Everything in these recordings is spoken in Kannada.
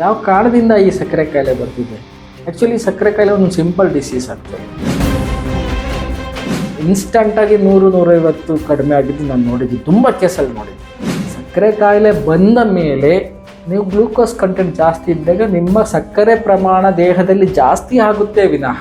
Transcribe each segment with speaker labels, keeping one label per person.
Speaker 1: ಯಾವ ಕಾರಣದಿಂದ ಈ ಸಕ್ಕರೆ ಕಾಯಿಲೆ ಬರ್ತಿದೆ? ಆ್ಯಕ್ಚುಲಿ ಸಕ್ಕರೆ ಕಾಯಿಲೆ ಒಂದು ಸಿಂಪಲ್ ಡಿಸೀಸ್ ಆಗ್ತದೆ. ಇನ್ಸ್ಟಂಟಾಗಿ ನೂರು, ನೂರೈವತ್ತು ಕಡಿಮೆ ಆಗಿದ್ದು ನಾನು ನೋಡಿದ್ದೀನಿ. ತುಂಬ ಕೇಸಲ್ಲಿ ನೋಡಿದ್ದೀನಿ. ಸಕ್ಕರೆ ಕಾಯಿಲೆ ಬಂದ ಮೇಲೆ ನೀವು ಗ್ಲೂಕೋಸ್ ಕಂಟೆಂಟ್ ಜಾಸ್ತಿ ಇದ್ದಾಗ ನಿಮ್ಮ ಸಕ್ಕರೆ ಪ್ರಮಾಣ ದೇಹದಲ್ಲಿ ಜಾಸ್ತಿ ಆಗುತ್ತೆ ವಿನಃ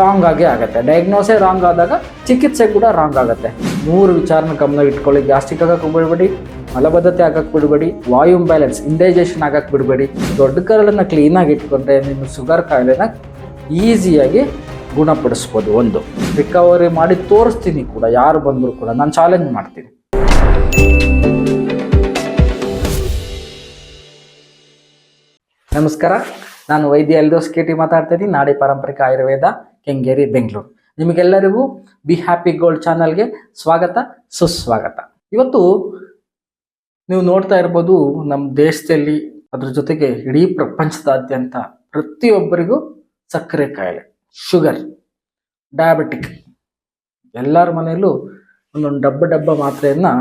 Speaker 1: ರಾಂಗ್ ಆಗೇ ಆಗುತ್ತೆ. ಡಯಾಗ್ನೋಸೇ ರಾಂಗ್ ಆದಾಗ ಚಿಕಿತ್ಸೆ ಕೂಡ ರಾಂಗ್ ಆಗುತ್ತೆ. ಮೂರು ವಿಚಾರನ ಗಮನ ಇಟ್ಕೊಳ್ಳಿ. ಗ್ಯಾಸ್ಟ್ರಿಕ್ ಆಗಕ್ಕೆ ಬಿಡಬೇಡಿ ಮಲಬದ್ಧತೆ ಆಗಕ್ಕೆ ಬಿಡಬೇಡಿ ವಾಯುಮ್ ಬ್ಯಾಲೆನ್ಸ್ ಇಂಡೈಜೆಷನ್ ಆಗಕ್ಕೆ ಬಿಡಬೇಡಿ. ದೊಡ್ಡ ಕರಳನ್ನು ಕ್ಲೀನಾಗಿ ಇಟ್ಕೊಂಡ್ರೆ ನಿಮ್ಮ ಶುಗರ್ ಕಾಯಿಲೆನ ಈಸಿಯಾಗಿ ಗುಣಪಡಿಸ್ಬೋದು ಒಂದು. ರಿಕವರಿ ಮಾಡಿ ತೋರಿಸ್ತೀನಿ ಕೂಡ, ಯಾರು ಬಂದರೂ ಕೂಡ, ನಾನು ಚಾಲೆಂಜ್ ಮಾಡ್ತೀನಿ. ನಮಸ್ಕಾರ, ನಾನು ವೈದ್ಯ ಎಲ್ದೋಸ್ ಕೆ ಟಿ ಮಾತಾಡ್ತಾ ಇದ್ದೀನಿ, ನಾಡಿ ಪಾರಂಪರಿಕ ಆಯುರ್ವೇದ, ಕೆಂಗೇರಿ, ಬೆಂಗಳೂರು. ನಿಮಗೆಲ್ಲರಿಗೂ ಬಿ ಹ್ಯಾಪಿ ಗೋಲ್ಡ್ ಚಾನಲ್ಗೆ ಸ್ವಾಗತ, ಸುಸ್ವಾಗತ. ಇವತ್ತು ನೀವು ನೋಡ್ತಾ ಇರ್ಬೋದು ನಮ್ಮ ದೇಶದಲ್ಲಿ ಅದ್ರ ಜೊತೆಗೆ ಇಡೀ ಪ್ರಪಂಚದಾದ್ಯಂತ ಪ್ರತಿಯೊಬ್ಬರಿಗೂ ಸಕ್ಕರೆ ಕಾಯಿಲೆ, ಶುಗರ್ ಡಯಾಬಿಟಿಕ್ ಎಲ್ಲರ ಮನೆಯಲ್ಲೂ ಒಂದೊಂದು ಡಬ್ಬ ಡಬ್ಬ ಮಾತ್ರೆಯನ್ನು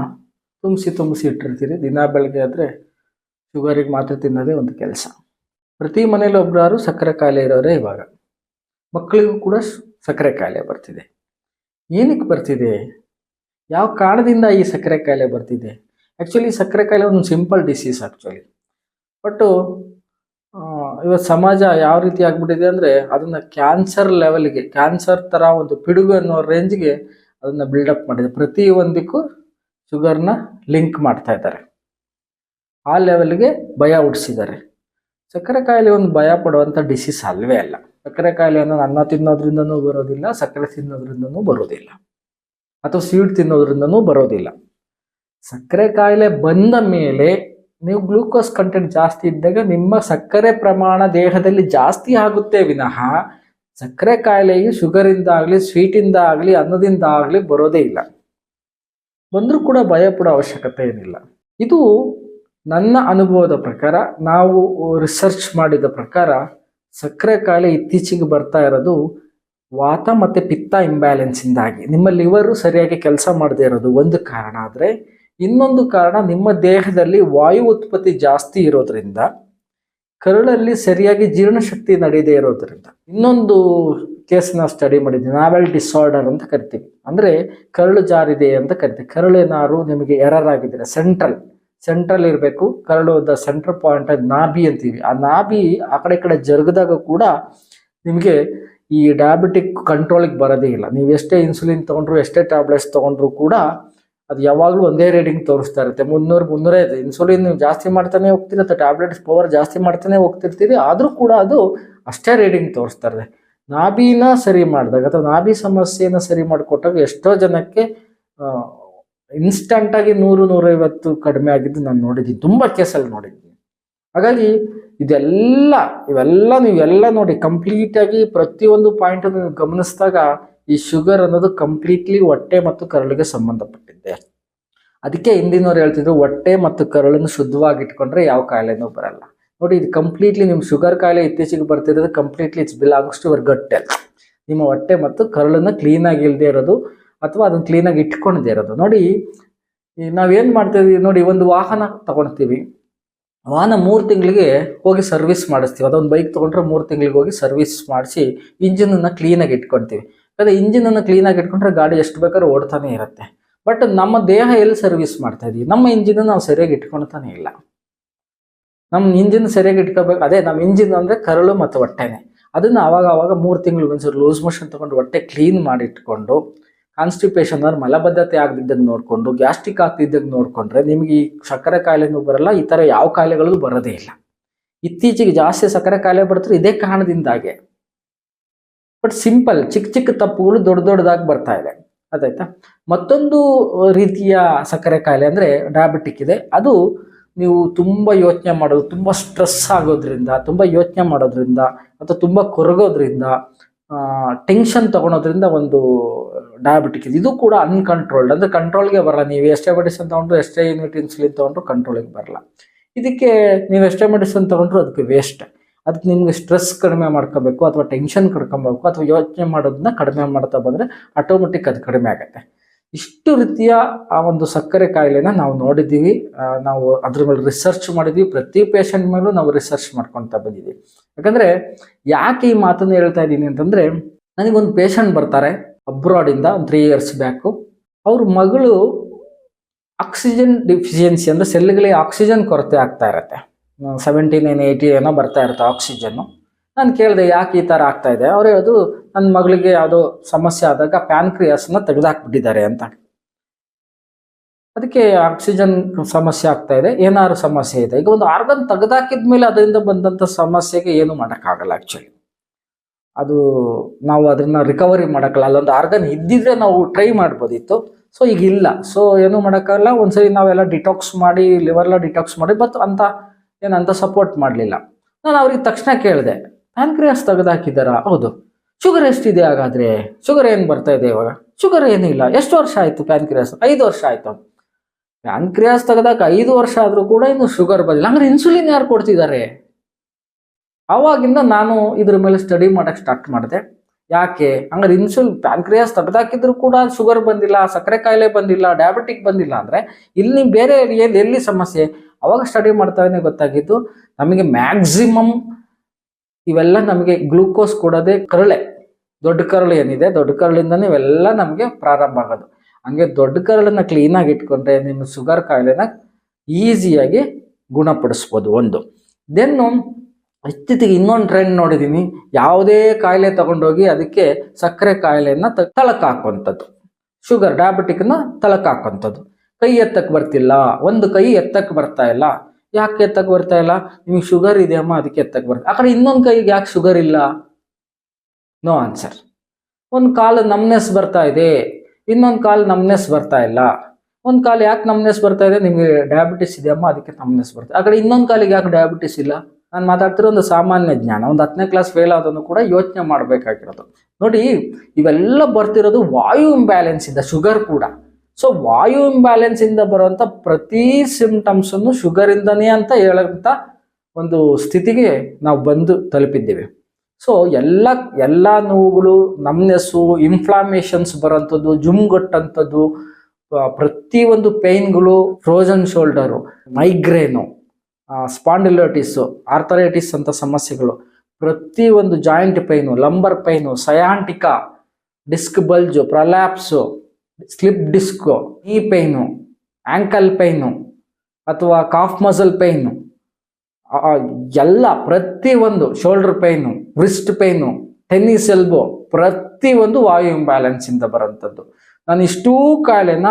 Speaker 1: ತುಂಬಿಸಿ ತುಂಬಿಸಿ ಇಟ್ಟಿರ್ತೀರಿ. ದಿನ ಬೆಳಗ್ಗೆ ಆದರೆ ಶುಗರಿಗೆ ಮಾತ್ರೆ ತಿನ್ನೋದೇ ಒಂದು ಕೆಲಸ. ಪ್ರತಿ ಮನೇಲಿ ಒಬ್ಬರಾರು ಸಕ್ಕರೆ ಕಾಯಿಲೆ ಇರೋರೇ ಇವಾಗ. ಮಕ್ಕಳಿಗೂ ಕೂಡ ಸಕ್ಕರೆ ಕಾಯಿಲೆ ಬರ್ತಿದೆ. ಏನಕ್ಕೆ ಬರ್ತಿದೆ? ಯಾವ ಕಾರಣದಿಂದ ಈ ಸಕ್ಕರೆ ಕಾಯಿಲೆ ಬರ್ತಿದೆ? ಆ್ಯಕ್ಚುಲಿ ಸಕ್ಕರೆ ಕಾಯಿಲೆ ಒಂದು ಸಿಂಪಲ್ ಡಿಸೀಸ್ ಆ್ಯಕ್ಚುಲಿ ಬಟ್ಟು ಇವತ್ತು ಸಮಾಜ ಯಾವ ರೀತಿ ಆಗ್ಬಿಟ್ಟಿದೆ ಅಂದರೆ ಅದನ್ನು ಕ್ಯಾನ್ಸರ್ ಲೆವೆಲ್ಗೆ ಕ್ಯಾನ್ಸರ್ ಥರ ಒಂದು ಪಿಡುಗು ಅನ್ನೋ ರೇಂಜ್ಗೆ ಅದನ್ನು ಬಿಲ್ಡಪ್ ಮಾಡಿದೆ. ಪ್ರತಿ ಒಂದಕ್ಕೂ ಶುಗರ್ನ ಲಿಂಕ್ ಮಾಡ್ತಾ ಇದ್ದಾರೆ. ಆ ಲೆವೆಲ್ಗೆ ಭಯ ಹುಟ್ಟಿಸಿದ್ದಾರೆ ಸಕ್ಕರೆ ಕಾಯಿಲೆ ಒಂದು ಭಯ ಪಡುವಂಥ ಡಿಸೀಸ್ ಅಲ್ವೇ ಅಲ್ಲ. ಸಕ್ಕರೆ ಕಾಯಿಲೆ ಅನ್ನೋದು ಅನ್ನ ತಿನ್ನೋದ್ರಿಂದನೂ ಬರೋದಿಲ್ಲ, ಸಕ್ಕರೆ ತಿನ್ನೋದ್ರಿಂದನೂ ಬರೋದಿಲ್ಲ. ಅಥವಾ ಸ್ವೀಟ್ ತಿನ್ನೋದ್ರಿಂದನೂ ಬರೋದಿಲ್ಲ. ಸಕ್ಕರೆ ಕಾಯಿಲೆ ಬಂದ ಮೇಲೆ ನೀವು ಗ್ಲೂಕೋಸ್ ಕಂಟೆಂಟ್ ಜಾಸ್ತಿ ಇದ್ದಾಗ ನಿಮ್ಮ ಸಕ್ಕರೆ ಪ್ರಮಾಣ ದೇಹದಲ್ಲಿ ಜಾಸ್ತಿ ಆಗುತ್ತೆ ವಿನಃ ಸಕ್ಕರೆ ಕಾಯಿಲೆಗೆ ಶುಗರಿಂದ ಆಗಲಿ ಸ್ವೀಟಿಂದ ಆಗಲಿ, ಅನ್ನದಿಂದ ಆಗಲಿ ಬರೋದೇ ಇಲ್ಲ. ಬಂದರೂ ಕೂಡ ಭಯ ಪಡೋ ಅವಶ್ಯಕತೆ ಏನಿಲ್ಲ. ಇದು ನನ್ನ ಅನುಭವದ ಪ್ರಕಾರ, ನಾವು ರಿಸರ್ಚ್ ಮಾಡಿದ ಪ್ರಕಾರ ಸಕ್ಕರೆ ಕಾಯಿಲೆ ಇತ್ತೀಚೆಗೆ ಬರ್ತಾ ಇರೋದು ವಾತ ಮತ್ತು ಪಿತ್ತ ಇಂಬ್ಯಾಲೆನ್ಸಿಂದಾಗಿ ನಿಮ್ಮ ಲಿವರು ಸರಿಯಾಗಿ ಕೆಲಸ ಮಾಡದೇ ಇರೋದು. ಒಂದು ಕಾರಣ ಆದರೆ ಇನ್ನೊಂದು ಕಾರಣ ನಿಮ್ಮ ದೇಹದಲ್ಲಿ ವಾಯು ಉತ್ಪತ್ತಿ ಜಾಸ್ತಿ ಇರೋದ್ರಿಂದ, ಕರುಳಲ್ಲಿ ಸರಿಯಾಗಿ ಜೀರ್ಣಶಕ್ತಿ ನಡೆಯದೇ ಇರೋದ್ರಿಂದ. ಇನ್ನೊಂದು ಕೇಸ್ ನಾವು ಸ್ಟಡಿ ಮಾಡಿದ್ವಿ ನಾವೆಲ್ ಡಿಸಾರ್ಡರ್ ಅಂತ ಕರಿತೀವಿ. ಅಂದರೆ ಕರಳು ಜಾರಿದೆ ಅಂತ ಕರಿತೀವಿ. ಕರಳೇನಾದ್ರು ನಿಮಗೆ ಎರರ್ ಆಗಿದ್ರೆ ಸೆಂಟ್ರಲ್ ಸೆಂಟ್ರಲ್ ಇರಬೇಕು. ಕರಳು ದ ಸೆಂಟ್ರಲ್ ಪಾಯಿಂಟ್ ನಾಭಿ ಅಂತೀವಿ. ಆ ನಾಭಿ ಆ ಕಡೆ ಕಡೆ ಜರುಗಿದಾಗ ಕೂಡ ನಿಮಗೆ ಈ ಡಯಾಬಿಟಿಕ್ ಕಂಟ್ರೋಲಿಗೆ ಬರೋದೇ ಇಲ್ಲ. ನೀವು ಎಷ್ಟೇ ಇನ್ಸುಲಿನ್ ತೊಗೊಂಡ್ರು, ಎಷ್ಟೇ ಟ್ಯಾಬ್ಲೆಟ್ಸ್ ತೊಗೊಂಡ್ರು ಕೂಡ ಅದು ಯಾವಾಗಲೂ ಒಂದೇ ರೀಡಿಂಗ್ ತೋರಿಸ್ತಾ ಇರುತ್ತೆ. ಮುನ್ನೂರು ಇದೆ. ಇನ್ಸುಲಿನ್ ನೀವು ಜಾಸ್ತಿ ಮಾಡ್ತಾನೆ ಅಥವಾ ಟ್ಯಾಬ್ಲೆಟ್ಸ್ ಪವರ್ ಜಾಸ್ತಿ ಮಾಡ್ತಾನೆ ಹೋಗ್ತಿರ್ತೀರಿ, ಆದರೂ ಕೂಡ ಅದು ಅಷ್ಟೇ ರೀಡಿಂಗ್ ತೋರಿಸ್ತಾ ಇದೆ ನಾಭಿನ ಸರಿ ಮಾಡಿದಾಗ ಅಥವಾ ನಾಭಿ ಸಮಸ್ಯೆನ ಸರಿ ಮಾಡಿಕೊಟ್ಟಾಗ ಎಷ್ಟೋ ಜನಕ್ಕೆ ಇನ್ಸ್ಟಂಟಾಗಿ ನೂರು, ನೂರೈವತ್ತು ಕಡಿಮೆ ಆಗಿದ್ದು ನಾನು ನೋಡಿದ್ದೀನಿ. ತುಂಬ ಕೇಸಲ್ಲಿ ನೋಡಿದ್ದೀನಿ. ಹಾಗಾಗಿ ಇದೆಲ್ಲ, ಇವೆಲ್ಲ ನೀವೆಲ್ಲ ನೋಡಿ ಕಂಪ್ಲೀಟಾಗಿ ಪ್ರತಿಯೊಂದು ಪಾಯಿಂಟನ್ನು ಗಮನಿಸಿದಾಗ ಈ ಶುಗರ್ ಅನ್ನೋದು ಕಂಪ್ಲೀಟ್ಲಿ ಹೊಟ್ಟೆ ಮತ್ತು ಕರಳಿಗೆ ಸಂಬಂಧಪಟ್ಟಿದೆ ಅದಕ್ಕೆ ಹಿಂದಿನವ್ರು ಹೇಳ್ತಿದ್ರು, ಹೊಟ್ಟೆ ಮತ್ತು ಕರಳನ್ನು ಶುದ್ಧವಾಗಿ ಇಟ್ಕೊಂಡ್ರೆ ಯಾವ ಕಾಯಿಲೆನೂ ಬರಲ್ಲ. ನೋಡಿ, ಇದು ಕಂಪ್ಲೀಟ್ಲಿ ನಿಮ್ಮ ಶುಗರ್ ಕಾಯಿಲೆ ಇತ್ತೀಚೆಗೆ ಬರ್ತಿರೋದು completely it's belongs to your gut health ನಿಮ್ಮ ಹೊಟ್ಟೆ ಮತ್ತು ಕರಳನ್ನು ಕ್ಲೀನಾಗಿ ಇಲ್ಲದೆ ಇರೋದು ಅಥವಾ ಅದನ್ನು ಕ್ಲೀನಾಗಿ ಇಟ್ಕೊಳ್ದೇ ಇರೋದು. ನೋಡಿ ನಾವೇನು ಮಾಡ್ತೀವಿ ನೋಡಿ, ಒಂದು ವಾಹನ ತಗೊಳ್ತೀವಿ. ವಾಹನ ಮೂರು ತಿಂಗಳಿಗೆ ಹೋಗಿ ಸರ್ವಿಸ್ ಮಾಡಿಸ್ತೀವಿ. ಅದೊಂದು ಬೈಕ್ ತೊಗೊಂಡ್ರೆ ಮೂರು ತಿಂಗಳಿಗೆ ಹೋಗಿ ಸರ್ವಿಸ್ ಮಾಡಿಸಿ, ಇಂಜಿನನ್ನು ಕ್ಲೀನಾಗಿ ಇಟ್ಕೊಳ್ತೀವಿ ಅದೇ ಇಂಜಿನನ್ನು ಕ್ಲೀನಾಗಿ ಇಟ್ಕೊಂಡ್ರೆ ಗಾಡಿ ಎಷ್ಟು ಬೇಕಾದ್ರೂ ಓಡ್ತಾನೆ ಇರುತ್ತೆ. ಬಟ್ ನಮ್ಮ ದೇಹ ಎಲ್ಲಿ ಸರ್ವಿಸ್ ಮಾಡ್ತಾ ಇದೀವಿ? ನಮ್ಮ ಇಂಜಿನ್ ನಾವು ಸರಿಯಾಗಿ ಇಟ್ಕೊಳ್ತಾನೆ ಇಲ್ಲ. ನಮ್ಮ ಇಂಜಿನ್ ಸರಿಯಾಗಿ ಇಟ್ಕೋಬೇಕು ಅದೇ ನಮ್ಮ ಇಂಜಿನ್ ಅಂದರೆ ಕರಳು ಮತ್ತು ಹೊಟ್ಟೆನೆ. ಅದನ್ನು ಆವಾಗ ಆವಾಗ ಮೂರು ತಿಂಗಳು ಒಂದ್ಸರಿ ಲೂಸ್ ಮೋಷನ್ ತೊಗೊಂಡು ಹೊಟ್ಟೆ ಕ್ಲೀನ್ ಮಾಡಿ ಇಟ್ಕೊಂಡು ಕಾನ್ಸ್ಟಿಪೇಷನ್ ಅಂದ್ರೆ ಮಲಬದ್ಧತೆ ಆಗದಿದ್ದಾಗ ನೋಡಿಕೊಂಡು ಗ್ಯಾಸ್ಟ್ರಿಕ್ ಆಗ್ತಿದ್ದಾಗ ನೋಡಿಕೊಂಡ್ರೆ ನಿಮಗೆ ಈ ಸಕ್ಕರೆ ಕಾಯಿಲೆನೂ ಬರಲ್ಲ, ಈ ಥರ ಯಾವ ಕಾಯಿಲೆಗಳಲ್ಲೂ ಬರೋದೇ ಇಲ್ಲ. ಇತ್ತೀಚೆಗೆ ಜಾಸ್ತಿ ಸಕ್ಕರೆ ಕಾಯಿಲೆ ಬರ್ತಾರೆ ಇದೇ ಕಾರಣದಿಂದಾಗೆ. ಬಟ್ ಸಿಂಪಲ್ ಚಿಕ್ಕ ಚಿಕ್ಕ ತಪ್ಪುಗಳು ದೊಡ್ಡ ದೊಡ್ಡದಾಗಿ ಬರ್ತಾ ಇದೆ. ಅದಾಯ್ತಾ? ಮತ್ತೊಂದು ರೀತಿಯ ಸಕ್ಕರೆ ಕಾಯಿಲೆ ಅಂದರೆ ಡಯಾಬಿಟಿಕ್ ಇದೆ. ಅದು ನೀವು ತುಂಬ ಯೋಚನೆ ಮಾಡೋದು, ತುಂಬ ಸ್ಟ್ರೆಸ್ ಆಗೋದ್ರಿಂದ, ತುಂಬ ಯೋಚನೆ ಮಾಡೋದ್ರಿಂದ, ಅಥವಾ ತುಂಬ ಕೊರಗೋದ್ರಿಂದ ಟೆನ್ಷನ್ ತೊಗೊಳೋದ್ರಿಂದ ಒಂದು ಡಯಾಬಿಟಿಕ್ ಇದೆ. ಇದು ಕೂಡ ಅನ್ಕಂಟ್ರೋಲ್ಡ್ ಅಂದರೆ ಕಂಟ್ರೋಲ್ಗೆ ಬರಲ್ಲ. ನೀವು ಎಷ್ಟೇ ಮೆಡಿಸನ್ ತೊಗೊಂಡ್ರು, ಎಷ್ಟೇ ಯೂನಿಟ್ ಇನ್ಸುಲಿನ್ ತೊಗೊಂಡ್ರು ಕಂಟ್ರೋಲಿಗೆ ಬರಲ್ಲ. ಇದಕ್ಕೆ ನೀವು ಎಷ್ಟೇ ಮೆಡಿಸನ್ ತೊಗೊಂಡ್ರು, ಅದಕ್ಕೆ ವೇಸ್ಟ್ ಅದಕ್ಕೆ ನಿಮಗೆ ಸ್ಟ್ರೆಸ್ ಕಡಿಮೆ ಮಾಡ್ಕೋಬೇಕು ಅಥವಾ ಟೆನ್ಷನ್ ಕಡ್ಕೊಬೇಕು ಅಥವಾ ಯೋಚನೆ ಮಾಡೋದನ್ನ ಕಡಿಮೆ ಮಾಡ್ತಾ ಬಂದರೆ ಆಟೋಮೆಟಿಕ್ ಅದು ಕಡಿಮೆ ಆಗುತ್ತೆ. ಇಷ್ಟು ರೀತಿಯ ಆ ಒಂದು ಸಕ್ಕರೆ ಕಾಯಿಲೆನ ನಾವು ನೋಡಿದ್ದೀವಿ. ನಾವು ಅದ್ರ ಮೇಲೆ ರಿಸರ್ಚ್ ಮಾಡಿದ್ವಿ ಪ್ರತಿ ಪೇಷಂಟ್ ಮೇಲೂ ನಾವು ರಿಸರ್ಚ್ ಮಾಡ್ಕೊತಾ ಬಂದಿದ್ದೀವಿ. ಯಾಕಂದ್ರೆ ಯಾಕೆ ಈ ಮಾತನ್ನು ಹೇಳ್ತಾ ಇದ್ದೀನಿ ಅಂತಂದ್ರೆ ನನಗೊಂದು ಪೇಷಂಟ್ ಬರ್ತಾರೆ ಅಬ್ರಾಡಿಂದ ತ್ರೀ ಇಯರ್ಸ್ ಬ್ಯಾಕು ಅವ್ರ ಮಗಳು ಆಕ್ಸಿಜನ್ ಡಿಫಿಷಿಯನ್ಸಿ ಅಂದರೆ ಸೆಲ್ಗಳಿಗೆ ಆಕ್ಸಿಜನ್ ಕೊರತೆ ಆಗ್ತಾ ಇರತ್ತೆ. ಸೆವೆಂಟಿ ನೈನ್ ಏಯ್ಟಿ ಏನೋ ಬರ್ತಾ ಇರುತ್ತೆ ಆಕ್ಸಿಜನ್ನು. ನಾನು ಕೇಳಿದೆ ಯಾಕೆ ಈ ಥರ ಆಗ್ತಾ ಇದೆ? ಅವ್ರು ಹೇಳೋದು ನನ್ನ ಮಗಳಿಗೆ ಯಾವುದೋ ಸಮಸ್ಯೆ ಆದಾಗ ಪ್ಯಾನ್ಕ್ರಿಯಾಸ್ನ ತೆಗೆದಾಕ್ಬಿಟ್ಟಿದ್ದಾರೆ ಅಂತ. ಅದಕ್ಕೆ ಆಕ್ಸಿಜನ್ ಸಮಸ್ಯೆ ಆಗ್ತಾ ಇದೆ. ಏನಾದ್ರು ಸಮಸ್ಯೆ ಇದೆ. ಈಗ ಒಂದು ಆರ್ಗನ್ ತೆಗೆದಾಕಿದ ಮೇಲೆ ಅದರಿಂದ ಬಂದಂಥ ಸಮಸ್ಯೆಗೆ ಏನು ಮಾಡೋಕ್ಕಾಗಲ್ಲ ಆ್ಯಕ್ಚುಲಿ ಅದು ನಾವು ಅದನ್ನು ರಿಕವರಿ ಮಾಡೋಕ್ಕಲ್ಲ ಅಲ್ಲೊಂದು ಆರ್ಗನ್ ಇದ್ದಿದ್ರೆ ನಾವು ಟ್ರೈ ಮಾಡ್ಬೋದಿತ್ತು. ಸೊ ಈಗ ಇಲ್ಲ. ಸೊ ಏನು ಮಾಡೋಕ್ಕಾಗಲ್ಲ. ಒಂದ್ಸರಿ ನಾವೆಲ್ಲ ಡಿಟಾಕ್ಸ್ ಮಾಡಿ ಲಿವರ್ಲ ಡಿಟಾಕ್ಸ್ ಮಾಡಿ ಬಟ್ ಅಂತ ಏನಂತ ಸಪೋರ್ಟ್ ಮಾಡಲಿಲ್ಲ. ನಾನು ಅವ್ರಿಗೆ ತಕ್ಷಣ ಕೇಳಿದೆ ಪ್ಯಾನ್ಕ್ರಿಯಾಸ್ ತೆಗೆದಾಕಿದ್ದಾರಾ? ಹೌದು. ಶುಗರ್ ಎಷ್ಟಿದೆ ಹಾಗಾದ್ರೆ? ಶುಗರ್ ಏನು ಬರ್ತಾ ಇದೆ ಇವಾಗ? ಶುಗರ್ ಏನಿಲ್ಲ ಎಷ್ಟು ವರ್ಷ ಆಯಿತು ಪ್ಯಾನ್ಕ್ರಿಯಾಸ್ ಐದು ವರ್ಷ ಆಯಿತು. ಪ್ಯಾನ್ಕ್ರಿಯಾಸ್ ತೆಗೆದಾಗ ಐದು ವರ್ಷ ಆದರೂ ಕೂಡ ಇನ್ನು ಶುಗರ್ ಬಂದಿಲ್ಲ. ಅಂದರೆ ಇನ್ಸುಲಿನ್ ಯಾರು ಕೊಡ್ತಿದ್ದಾರೆ? ಆವಾಗಿಂದ ನಾನು ಇದ್ರ ಮೇಲೆ ಸ್ಟಡಿ ಮಾಡೋಕ್ಕೆ ಸ್ಟಾರ್ಟ್ ಮಾಡಿದೆ. ಯಾಕೆ? ಹಂಗಾರೆ ಇನ್ಸುಲ್ ಪ್ಯಾನ್ಕ್ರಿಯಾಸ್ ತಪ್ಪದಾಕಿದ್ರು ಕೂಡ ಶುಗರ್ ಬಂದಿಲ್ಲ, ಸಕ್ಕರೆ ಕಾಯಿಲೆ ಬಂದಿಲ್ಲ ಡಯಾಬಿಟಿಕ್ ಬಂದಿಲ್ಲ ಅಂದರೆ ಇಲ್ಲಿ ಬೇರೆ ಎಲ್ಲಿ ಎಲ್ಲಿ ಸಮಸ್ಯೆ? ಅವಾಗ ಸ್ಟಡಿ ಮಾಡ್ತಾನೆ ಗೊತ್ತಾಗಿದ್ದು ನಮಗೆ ಮ್ಯಾಕ್ಸಿಮಮ್ ಇವೆಲ್ಲ ನಮಗೆ ಗ್ಲೂಕೋಸ್ ಕೊಡೋದೇ ಕರಳೆ, ದೊಡ್ಡ ಕರಳು ಏನಿದೆ, ದೊಡ್ಡ ಕರಳಿಂದನೇ ಇವೆಲ್ಲ ನಮಗೆ ಪ್ರಾರಂಭ ಆಗೋದು. ಹಂಗೆ ದೊಡ್ಡ ಕರಳನ್ನ ಕ್ಲೀನಾಗಿ ಇಟ್ಕೊಂಡ್ರೆ ನಿಮ್ಮ ಶುಗರ್ ಕಾಯಿಲೆನ ಈಸಿಯಾಗಿ ಗುಣಪಡಿಸ್ಬೋದು ಒಂದು. ದೆನ್ನು ಇತ್ತೀಚೆಗೆ ಇನ್ನೊಂದು ಟ್ರೆಂಡ್ ನೋಡಿದ್ದೀನಿ ಯಾವುದೇ ಕಾಯಿಲೆ ತಗೊಂಡೋಗಿ ಅದಕ್ಕೆ ಸಕ್ಕರೆ ಕಾಯಿಲೆಯನ್ನು ತ ತಳಕ್ ಹಾಕುವಂಥದ್ದು ಶುಗರ್ ಡಯಾಬಿಟಿಕ್ನ ತಳಕ್ಕೆ ಹಾಕುವಂಥದ್ದು ಕೈ ಎತ್ತಕ್ಕೆ ಬರ್ತಿಲ್ಲ. ಒಂದು ಕೈ ಎತ್ತಕ್ಕೆ ಬರ್ತಾ ಇಲ್ಲ. ಯಾಕೆ ಎತ್ತಕ್ಕೆ ಬರ್ತಾ ಇಲ್ಲ? ನಿಮಗೆ ಶುಗರ್ ಇದೆಯಮ್ಮ, ಅದಕ್ಕೆ ಎತ್ತಕ್ಕೆ ಬರ್ತಾ ಆ ಕಡೆ ಇನ್ನೊಂದು ಕೈಗೆ ಯಾಕೆ ಶುಗರ್ ಇಲ್ಲ? ನೋ ಆನ್ಸರ್ ಒಂದು ಕಾಲು ನಮ್ನೆಸ್ ಬರ್ತಾ ಇದೆ. ಇನ್ನೊಂದು ಕಾಲು ನಮ್ನೆಸ್ ಬರ್ತಾ ಇಲ್ಲ. ಒಂದು ಕಾಲು ಯಾಕೆ ನಮ್ನೆಸ್ ಬರ್ತಾ ಇದೆ? ನಿಮಗೆ ಡಯಾಬಿಟಿಸ್ ಇದೆಯಮ್ಮ, ಅದಕ್ಕೆ ನಮ್ನೆಸ್ ಬರ್ತಾ ಆ ಕಡೆ ಇನ್ನೊಂದು ಕಾಲಿಗೆ ಯಾಕೆ ಡಯಾಬಿಟಿಸ್ ಇಲ್ಲ? ನಾನು ಮಾತಾಡ್ತಿರೋ ಒಂದು ಸಾಮಾನ್ಯ ಜ್ಞಾನ, ಒಂದು ಹತ್ತನೇ ಕ್ಲಾಸ್ ಫೇಲ್ ಆದನ್ನು ಕೂಡ ಯೋಚನೆ ಮಾಡಬೇಕಾಗಿರೋದು. ನೋಡಿ, ಇವೆಲ್ಲ ಬರ್ತಿರೋದು ವಾಯು ಇಂಬ್ಯಾಲೆನ್ಸ್ ಇಂದ ಶುಗರ್ ಕೂಡ. ಸೊ ವಾಯು ಇಂಬ್ಯಾಲೆನ್ಸ್ ಇಂದ ಬರುವಂತ ಪ್ರತಿ ಸಿಮ್ಟಮ್ಸನ್ನು ಅನ್ನು ಶುಗರ್ ಇಂದನೇ ಅಂತ ಹೇಳಂತ ಒಂದು ಸ್ಥಿತಿಗೆ ನಾವು ಬಂದು ತಲುಪಿದ್ದೇವೆ. ಸೊ ಎಲ್ಲ ಎಲ್ಲ ನೋವುಗಳು ನಮ್ನೆಸ್ಸು ಇನ್ಫ್ಲಾಮೇಷನ್ಸ್ ಬರೋಂಥದ್ದು ಜುಮ್ಗಟ್ಟಂಥದ್ದು ಪ್ರತಿಯೊಂದು ಪೇಯ್ನ್ಗಳು frozen shoulder migraine spondylitis arthritis ಅಂತ ಸಮಸ್ಯೆಗಳು. ಪ್ರತಿ ಒಂದು joint pain lumbar pain sciatica disc bulge prolapse slip disc ಈ ಪೈನು ಆಂಕಲ್ ಪೈನು ಅಥವಾ ಕಾಫ್ ಮಸಲ್ ಪೈನು ಎಲ್ಲ ಒಂದು shoulder pain wrist pain tennis elbow ಒಂದು ವಾಯು ಇಂಬ್ಯಾಲೆನ್ಸ್ ಇಂದ ಬರೋಂಥದ್ದು ನಾನು ಇಷ್ಟೂ ಕಾಯಿಲೆನ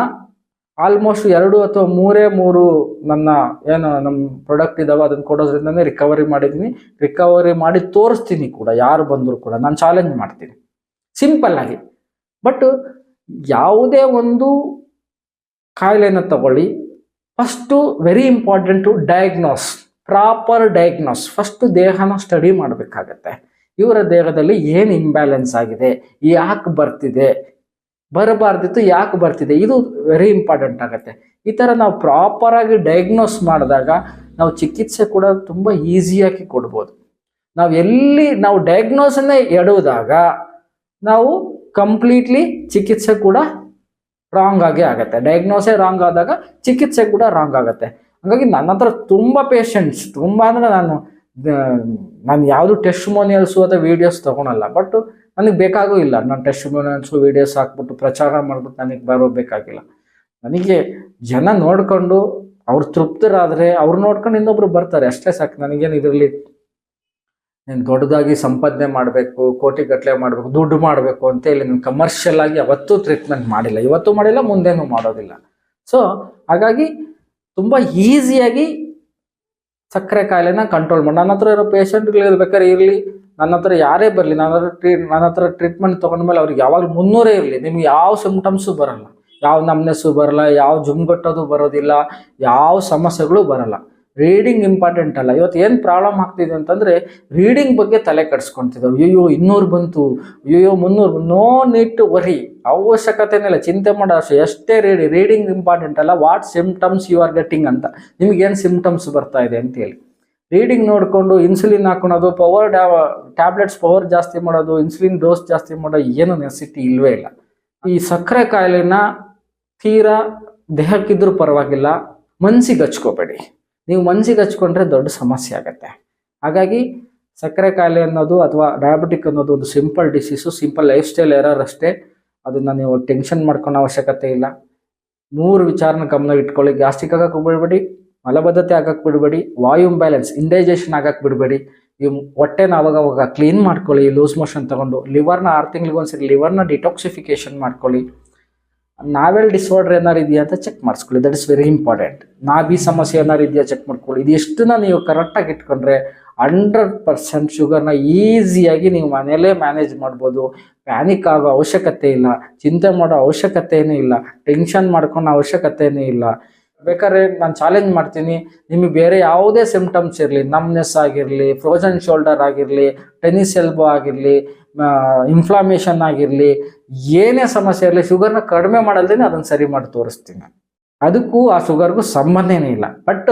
Speaker 1: ಆಲ್ಮೋಸ್ಟ್ ಎರಡು ಅಥವಾ ಮೂರೇ ಮೂರು ನನ್ನ ಏನು ನಮ್ಮ ಪ್ರಾಡಕ್ಟ್ ಇದಾವೆ, ಅದನ್ನು ಕೊಡೋದ್ರಿಂದನೇ ರಿಕವರಿ ಮಾಡಿದ್ದೀನಿ. ರಿಕವರಿ ಮಾಡಿ ತೋರಿಸ್ತೀನಿ ಕೂಡ, ಯಾರು ಬಂದರೂ ಕೂಡ. ನಾನು ಚಾಲೆಂಜ್ ಮಾಡ್ತೀನಿ. ಸಿಂಪಲ್ ಆಗಿ. ಬಟ್ ಯಾವುದೇ ಒಂದು ಕಾಯಿಲೆನ ತಗೊಳ್ಳಿ. First very important diagnose proper diagnose first ದೇಹನ study ಮಾಡಬೇಕಾಗತ್ತೆ. ಇವರ ದೇಹದಲ್ಲಿ ಏನು ಇಂಬ್ಯಾಲೆನ್ಸ್ ಆಗಿದೆ, ಯಾಕೆ ಬರ್ತಿದೆ ಬರಬಾರ್ದಿತ್ತು, ಯಾಕೆ ಬರ್ತಿದೆ? ಇದು ವೆರಿ ಇಂಪಾರ್ಟೆಂಟ್ ಆಗುತ್ತೆ. ಈ ಥರ ನಾವು ಪ್ರಾಪರಾಗಿ ಡಯಾಗ್ನೋಸ್ ಮಾಡಿದಾಗ ನಾವು ಚಿಕಿತ್ಸೆ ಕೂಡ ತುಂಬ ಈಸಿಯಾಗಿ ಕೊಡ್ಬೋದು. ನಾವು ಎಲ್ಲಿ, ನಾವು ಡಯಾಗ್ನೋಸನ್ನೇ ಎಡುವುದಾಗ ನಾವು ಕಂಪ್ಲೀಟ್ಲಿ ಚಿಕಿತ್ಸೆ ಕೂಡ ರಾಂಗ್ ಆಗೇ ಆಗುತ್ತೆ. ಡಯಾಗ್ನೋಸೇ ರಾಂಗ್ ಆದಾಗ ಚಿಕಿತ್ಸೆ ಕೂಡ ರಾಂಗ್ ಆಗುತ್ತೆ. ಹಾಗಾಗಿ ನನ್ನ ಹತ್ರ ತುಂಬ ಪೇಷಂಟ್ಸ್ ತುಂಬ ಅಂದರೆ ನಾನು ನಾನು ಯಾವುದು ಟೆಸ್ಟ್ ಮೋನಿಯಲ್ಸು ಅಥವಾ ವೀಡಿಯೋಸ್ ತೊಗೊಳಲ್ಲ ಬಟ್ ನನಗೆ ಬೇಕಾಗೂ ಇಲ್ಲ. ನಾನು ಟೆಸ್ಟ್ ವಿಡಿಯೋಸ್ ಹಾಕ್ಬಿಟ್ಟು ಪ್ರಚಾರ ಮಾಡಿಬಿಟ್ಟು ನನಗೆ ಬರೋ ಬೇಕಾಗಿಲ್ಲ. ನನಗೆ ಜನ ನೋಡಿಕೊಂಡು ಅವ್ರು ತೃಪ್ತರಾದರೆ ಅವ್ರು ನೋಡ್ಕೊಂಡು ಇನ್ನೊಬ್ರು ಬರ್ತಾರೆ. ಅಷ್ಟೇ ಸಾಕು. ನನಗೇನು ಇದರಲ್ಲಿ ನೀನು ದೊಡ್ಡದಾಗಿ ಸಂಪಾದನೆ ಮಾಡಬೇಕು, ಕೋಟಿ ಗಟ್ಟಲೆ ಮಾಡಬೇಕು, ದುಡ್ಡು ಮಾಡಬೇಕು ಅಂತ ಹೇಳಿ ನಾನು ಕಮರ್ಷಿಯಲ್ ಆಗಿ ಅವತ್ತು ಟ್ರೀಟ್ಮೆಂಟ್ ಮಾಡಿಲ್ಲ. ಇವತ್ತು ಮಾಡಿಲ್ಲ, ಮುಂದೇನೂ ಮಾಡೋದಿಲ್ಲ. ಸೊ ಹಾಗಾಗಿ ತುಂಬ ಈಸಿಯಾಗಿ ಸಕ್ಕರೆ ಕಾಯಿಲೆನ ಕಂಟ್ರೋಲ್ ಮಾಡಿ. ನನ್ನ ಹತ್ರ ಇರೋ ಪೇಷಂಟ್ಗಳು ಇರ್ಬೇಕಾದ್ರೆ ಇರಲಿ. ನನ್ನ ಹತ್ರ ಯಾರೇ ಬರಲಿ, ನನ್ನ ಹತ್ರ ಟ್ರೀ ನನ್ನ ಹತ್ರ ಟ್ರೀಟ್ಮೆಂಟ್ ತೊಗೊಂಡ್ಮೇಲೆ ಅವ್ರಿಗೆ ಯಾವಾಗಲೂ ಮುನ್ನೂರೇ ಇರಲಿ. ನಿಮ್ಗೆ ಯಾವ ಸಿಮ್ಟಮ್ಸು ಬರಲ್ಲ. ಯಾವ ನಮ್ನೆಸ್ಸು ಬರಲ್ಲ, ಯಾವ ಜುಮ್ಗಟ್ಟೋದು ಬರೋದಿಲ್ಲ, ಯಾವ ಸಮಸ್ಯೆಗಳು ಬರಲ್ಲ. ರೀಡಿಂಗ್ ಇಂಪಾರ್ಟೆಂಟ್ ಅಲ್ಲ. ಇವತ್ತು ಏನು ಪ್ರಾಬ್ಲಮ್ ಆಗ್ತಿದೆ ಅಂತಂದರೆ ರೀಡಿಂಗ್ ಬಗ್ಗೆ ತಲೆ ಕೆಡಿಸ್ಕೊಂತಿದ್ದಾವೆ ಅಯ್ಯೋ ಇನ್ನೂರು ಬಂತು. ಅಯ್ಯೋ ಮುನ್ನೂರು ನೋ ನೀಡ್ ಟು ವರಿ ಅವಶ್ಯಕತೆನೇ ಇಲ್ಲ. ಚಿಂತೆ ಮಾಡೋ ಎಷ್ಟೇ ರೀಡಿ ರೀಡಿಂಗ್ ಇಂಪಾರ್ಟೆಂಟ್ ಅಲ್ಲ. What symptoms you are getting ಅಂತ. ನಿಮ್ಗೇನು ಸಿಮ್ಟಮ್ಸ್ ಬರ್ತಾ ಇದೆ ಅಂತೇಳಿ ರೀಡಿಂಗ್ ನೋಡಿಕೊಂಡು ಇನ್ಸುಲಿನ್ ಹಾಕೊಳೋದು ಪವರ್ ಟ್ಯಾಬ್ಲೆಟ್ಸ್ ಪವರ್ ಜಾಸ್ತಿ ಮಾಡೋದು ಇನ್ಸುಲಿನ್ ಡೋಸ್ ಜಾಸ್ತಿ ಮಾಡೋದು ಏನು ನೆಸಿಟಿ ಇಲ್ಲವೇ ಇಲ್ಲ. ಈ ಸಕ್ಕರೆ ಕಾಯಿಲೆನ ತೀರಾ ದೇಹಕ್ಕಿದ್ರೂ ಪರವಾಗಿಲ್ಲ, ಮನ್ಸಿಗೆ ಹಚ್ಕೋಬೇಡಿ. ನೀವು ಮನ್ಸಿಗೆ ಹಚ್ಕೊಂಡ್ರೆ ದೊಡ್ಡ ಸಮಸ್ಯೆ ಆಗುತ್ತೆ. ಹಾಗಾಗಿ ಸಕ್ಕರೆ ಕಾಯಿಲೆ ಅನ್ನೋದು ಅಥವಾ ಡಯಾಬಿಟಿಕ್ ಅನ್ನೋದು ಒಂದು simple disease simple lifestyle error ಅಷ್ಟೇ ಅದನ್ನು ನೀವು ಟೆನ್ಷನ್ ಮಾಡ್ಕೊಳೋ ಅವಶ್ಯಕತೆ ಇಲ್ಲ. ಮೂರು ವಿಚಾರನ ಗಮನ ಇಟ್ಕೊಳ್ಳಿ ಗ್ಯಾಸ್ಟಿಕ್ ಆಗಕ್ಕೆ ಮಲಬದ್ಧತೆ ಆಗಕ್ಕೆ ಬಿಡಬೇಡಿ, ವಾಯು ಬ್ಯಾಲೆನ್ಸ್ ಇಂಡೈಜೆಷನ್ ಆಗಕ್ಕೆ ಬಿಡಬೇಡಿ. ಈ ಹೊಟ್ಟೆನ ಅವಾಗ ಅವಾಗ ಕ್ಲೀನ್ ಮಾಡ್ಕೊಳ್ಳಿ ಲೂಸ್ ಮೋಷನ್ ತಗೊಂಡು ಲಿವರ್ನ ಆರು ತಿಂಗಳಿಗೆ ಒಂದ್ಸರಿ ಲಿವರ್ನ ಡಿಟಾಕ್ಸಿಫಿಕೇಶನ್ ಮಾಡ್ಕೊಳ್ಳಿ. ನಾವೆಲ್ ಡಿಸಾರ್ಡರ್ ಏನಾರು ಇದೆಯಾ ಅಂತ ಚೆಕ್ ಮಾಡಿಸ್ಕೊಳ್ಳಿ ದಟ್ ಇಸ್ ವೆರಿ ಇಂಪಾರ್ಟೆಂಟ್ ನಾಭಿ ಸಮಸ್ಯೆ ಏನಾರು ಇದೆಯಾ ಚೆಕ್ ಮಾಡ್ಕೊಳ್ಳಿ. ಇದು ಎಷ್ಟನ್ನ ನೀವು ಕರೆಕ್ಟಾಗಿ ಇಟ್ಕೊಂಡ್ರೆ ಹಂಡ್ರೆಡ್ ಪರ್ಸೆಂಟ್ ಶುಗರ್ನ ಈಸಿಯಾಗಿ ನೀವು ಮನೆಯಲ್ಲೇ ಮ್ಯಾನೇಜ್ ಮಾಡ್ಬೋದು. ಪ್ಯಾನಿಕ್ ಆಗೋ ಅವಶ್ಯಕತೆ ಇಲ್ಲ, ಚಿಂತೆ ಮಾಡೋ ಅವಶ್ಯಕತೆ ಇಲ್ಲ ಟೆನ್ಷನ್ ಮಾಡ್ಕೊಳೋ ಅವಶ್ಯಕತೆಯೂ ಇಲ್ಲ. ಬೇಕಾದ್ರೆ ನಾನು ಚಾಲೆಂಜ್ ಮಾಡ್ತೀನಿ. ನಿಮಗೆ ಬೇರೆ ಯಾವುದೇ ಸಿಮ್ಟಮ್ಸ್ ಇರಲಿ ನಮ್ನೆಸ್ ಆಗಿರಲಿ ಫ್ರೋಜನ್ ಶೋಲ್ಡರ್ ಆಗಿರಲಿ ಟೆನಿಸ್ ಎಲ್ಬೋ ಆಗಿರಲಿ ಇನ್ಫ್ಲಾಮೇಷನ್ ಆಗಿರಲಿ, ಏನೇ ಸಮಸ್ಯೆ ಇರಲಿ ಶುಗರ್ನ ಕಡಿಮೆ ಮಾಡಲ್ದೇ ಅದನ್ನು ಸರಿ ಮಾಡಿ ತೋರಿಸ್ತೀನಿ. ಅದಕ್ಕೂ ಆ ಶುಗರ್ಗೂ ಸಂಬಂಧನೇ ಇಲ್ಲ. ಬಟ್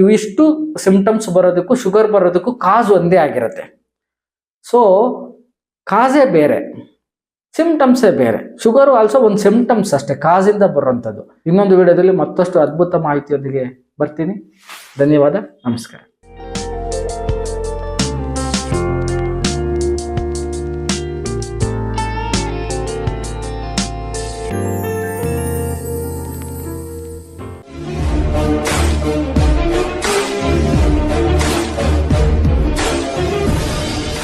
Speaker 1: ಇವಿಷ್ಟು ಸಿಮ್ಟಮ್ಸ್ ಬರೋದಕ್ಕೂ ಶುಗರ್ ಬರೋದಕ್ಕೂ ಕಾಸ್ ಒಂದೇ ಆಗಿರುತ್ತೆ. ಸೊ ಕಾಸೇ ಬೇರೆ. ಸಿಮ್ಟಮ್ಸೇ ಬೇರೆ. ಶುಗರ್ ಆಲ್ಸೋ ಒಂದು ಸಿಮ್ಟಮ್ಸ್ ಅಷ್ಟೇ. ಕಾಸಿಂದ ಬರುವಂಥದ್ದು. ಇನ್ನೊಂದು ವಿಡಿಯೋದಲ್ಲಿ ಮತ್ತಷ್ಟು ಅದ್ಭುತ ಮಾಹಿತಿಯೊಂದಿಗೆ ಬರ್ತೀನಿ. ಧನ್ಯವಾದ. ನಮಸ್ಕಾರ.